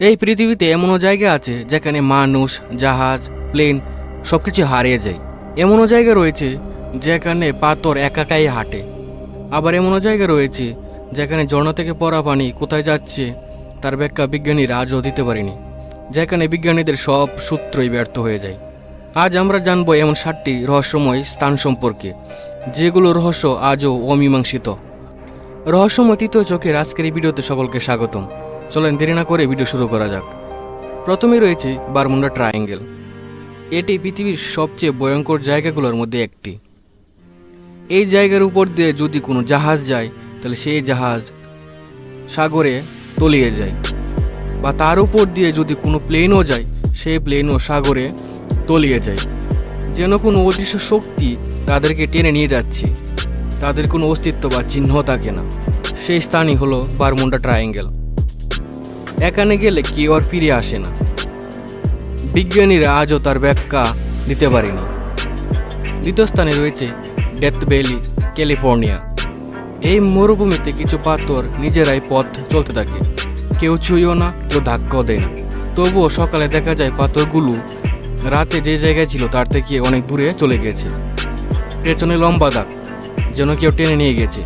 এই পৃথিবীতে এমনও জায়গা আছে যেখানে মানুষ, জাহাজ প্লেন সব কিছু হারিয়ে যায়। এমনও জায়গা রয়েছে যেখানে পাথর একাকাই হাঁটে। আবার এমনও জায়গা রয়েছে যেখানে ঝর্ণা থেকে পড়া পানি কোথায় যাচ্ছে তার ব্যাখ্যা বিজ্ঞানীরা আজও দিতে পারেনি। যেখানে বিজ্ঞানীদের সব সূত্রই ব্যর্থ হয়ে যায়। আজ আমরা জানব এমন সাতটি রহস্যময় স্থান সম্পর্কে যেগুলো রহস্য আজও অমীমাংসিত। রহস্যময় তৃতীয় চোখের আজকের ভিডিওতে সকলকে স্বাগতম। চলেন দেরি না করে ভিডিও শুরু করা যাক। প্রথমে রয়েছে বারমুন্ডা ট্রায়াঙ্গেল এটি পৃথিবীর সবচেয়ে ভয়ঙ্কর জায়গাগুলোর মধ্যে একটি। এই জায়গার উপর দিয়ে যদি কোনো জাহাজ যায়, তাহলে সেই জাহাজ সাগরে তলিয়ে যায়। বা তার উপর দিয়ে যদি কোনো প্লেনও যায়, সেই প্লেনও সাগরে তলিয়ে যায়। যেন কোনো অদৃশ্য শক্তি তাদেরকে টেনে নিয়ে যাচ্ছে। তাদের কোনো অস্তিত্ব বা চিহ্ন থাকে না। সেই স্থানই হলো বারমুন্ডা ট্রায়াঙ্গেল এখানে গেলে কেউ আর ফিরে আসে না। বিজ্ঞানীরা আজও তার ব্যাখ্যা দিতে পারেনি। দ্বিতীয় স্থানে রয়েছে ডেথ ভ্যালি, ক্যালিফোর্নিয়া। এই মরুভূমিতে কিছু পাথর নিজেরাই পথ চলতে থাকে। কেউ ছুঁয়েও না, কেউ ধাক্কাও দেয় না। তবুও সকালে দেখা যায় পাথরগুলো রাতে যে জায়গায় ছিল তার থেকে অনেক দূরে চলে গেছে। পেছনে লম্বা দাগ, যেন কেউ টেনে নিয়ে গেছে।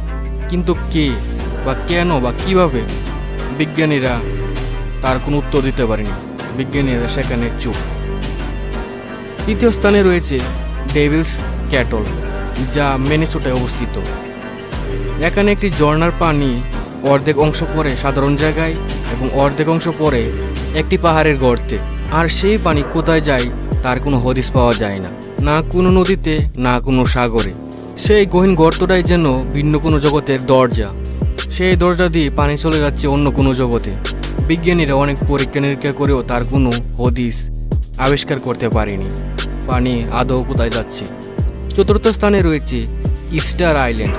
কিন্তু কে বা কেন বা কীভাবে বিজ্ঞানীরা তার কোনো উত্তর দিতে পারেনি। বিজ্ঞানীরা সেখানে চুপ। তৃতীয় স্থানে রয়েছে ডেভিলস ক্যাটল, যা মেনেসোটায় অবস্থিত। এখানে একটি ঝর্ণার পানি অর্ধেক অংশ পরে সাধারণ জায়গায় এবং অর্ধেক অংশ পরে একটি পাহাড়ের গর্তে। আর সেই পানি কোথায় যায় তার কোনো হদিস পাওয়া যায় না। না কোনো নদীতে, না কোনো সাগরে। সেই গহীন গর্তটাই যেন ভিন্ন কোনো জগতের দরজা। সেই দরজা দিয়ে পানি চলে যাচ্ছে অন্য কোনো জগতে। বিজ্ঞানীরা অনেক পরীক্ষা নিরীক্ষা করেও তার কোনো হদিস আবিষ্কার করতে পারেনি। পানি আদৌ কোথায় যাচ্ছে? চতুর্থ স্থানে রয়েছে ইস্টার আইল্যান্ড।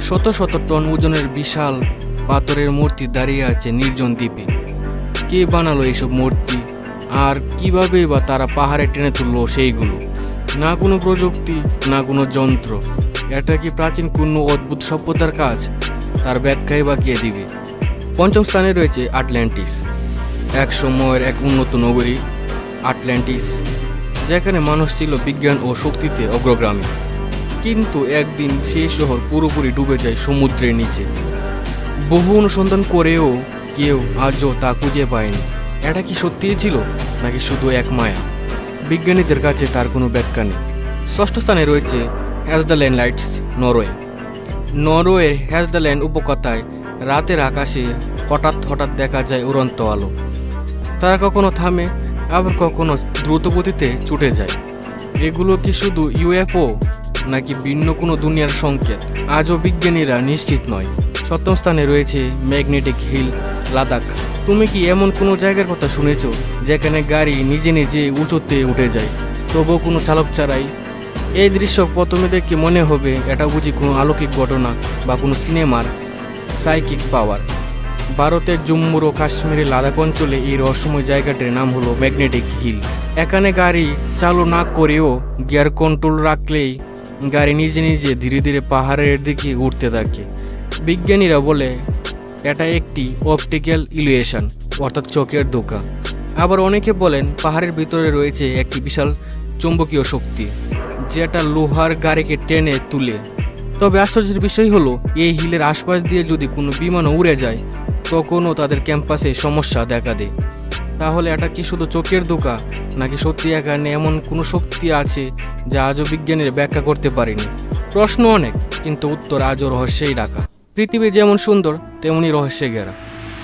শত শত টন ওজনের বিশাল পাথরের মূর্তি দাঁড়িয়ে আছে নির্জন দ্বীপে। কে বানালো এইসব মূর্তি? আর কীভাবে বা তারা পাহাড়ে টেনে তুললো সেইগুলো? না কোনো প্রযুক্তি, না কোনো যন্ত্র। এটা কি প্রাচীন কোনো অদ্ভুত সভ্যতার কাজ? তার ব্যাখ্যাই বা কে দিবে? পঞ্চম স্থানে রয়েছে আটলান্টিস, এক সময়ের এক উন্নত নগরী, আটলান্টিস, যেখানে মানুষ ছিল বিজ্ঞান ও শক্তিতে অগ্রগামী। কিন্তু একদিন সেই শহর পুরোপুরি ডুবে যায় সমুদ্রের নিচে। বহু অনুসন্ধান করেও কেউ আজও তা খুঁজে পায়নি। এটা কি সত্যিই ছিল, নাকি শুধু এক মায়া? বিজ্ঞানীদের কাছে তার কোনো ব্যাখ্যা নেই। ষষ্ঠ স্থানে রয়েছে হ্যাজডাল্যান্ড লাইটস, নরওয়ে। নরওয়ের হ্যাজডাল্যান্ড উপকথায় রাতের আকাশে হঠাৎ হঠাৎ দেখা যায় উড়ন্ত আলো। তারা কখনো থামে, আবার কখনো দ্রুত গতিতে ছুটে যায়। এগুলো কি শুধু ইউএফও নাকি ভিন্ন কোনো দুনিয়ার সংকেত? আজও বিজ্ঞানীরা নিশ্চিত নয়। সপ্তম স্থানে রয়েছে ম্যাগনেটিক হিল, লাদাখ। তুমি কি এমন কোনো জায়গার কথা শুনেছ যেখানে গাড়ি নিজে নিজে উঁচুতে উঠে যায়? তবুও কোনো চালক ছাড়াই? এই দৃশ্য প্রথমে দেখে মনে হবে এটা বুঝি কোনো অলৌকিক ঘটনা বা কোনো সিনেমার সাইকিক পাওয়ার। ভারতের জম্মুর ও কাশ্মীরের লাদাখ অঞ্চলে এই রহস্যময় জায়গাটির নাম হলো ম্যাগনেটিক হিল। এখানে গাড়ি চালু না করেও গিয়ার কন্ট্রোল রাখলেই গাড়ি নিজে নিজে ধীরে ধীরে পাহাড়ের দিকে উঠতে থাকে। বিজ্ঞানীরা বলে, এটা একটি অপটিক্যাল ইলুয়েশন, অর্থাৎ চোখের ধোকা। আবার অনেকে বলেন, পাহাড়ের ভিতরে রয়েছে একটি বিশাল চৌম্বকীয় শক্তি, যেটা লোহার গাড়িকে টেনে তুলে। তবে আশ্চর্যের বিষয় হলো, এই হিলের আশপাশ দিয়ে যদি কোনো বিমানও উড়ে যায় তখনও তাদের ক্যাম্পাসে সমস্যা দেখা দেয়। তাহলে এটা কি শুধু চোখের দোকা নাকি সত্যি এখানে এমন কোনো শক্তি আছে যা আজও বিজ্ঞানীরা ব্যাখ্যা করতে পারেনি? প্রশ্ন অনেক, কিন্তু উত্তর আজও রহস্যেই ডাকা পৃথিবী যেমন সুন্দর তেমনই রহস্যে ঘেরা।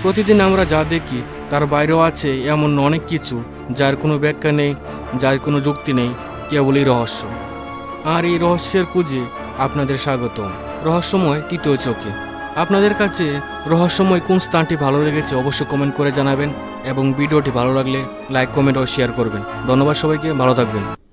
প্রতিদিন আমরা যা দেখি, তার বাইরেও আছে এমন অনেক কিছু যার কোনো ব্যাখ্যা নেই, যার কোনো যুক্তি নেই, কেবলই রহস্য। আর এই রহস্যের খুঁজে আপনাদের স্বাগত রহস্যময় তৃতীয় চোখে। আপনাদের কাছে রহস্যময় কোন স্থানটি ভালো লেগেছে অবশ্যই কমেন্ট করে জানাবেন এবং ভিডিওটি ভালো লাগলে লাইক কমেন্ট ও শেয়ার করবেন। ধন্যবাদ সবাইকে, ভালো থাকবেন।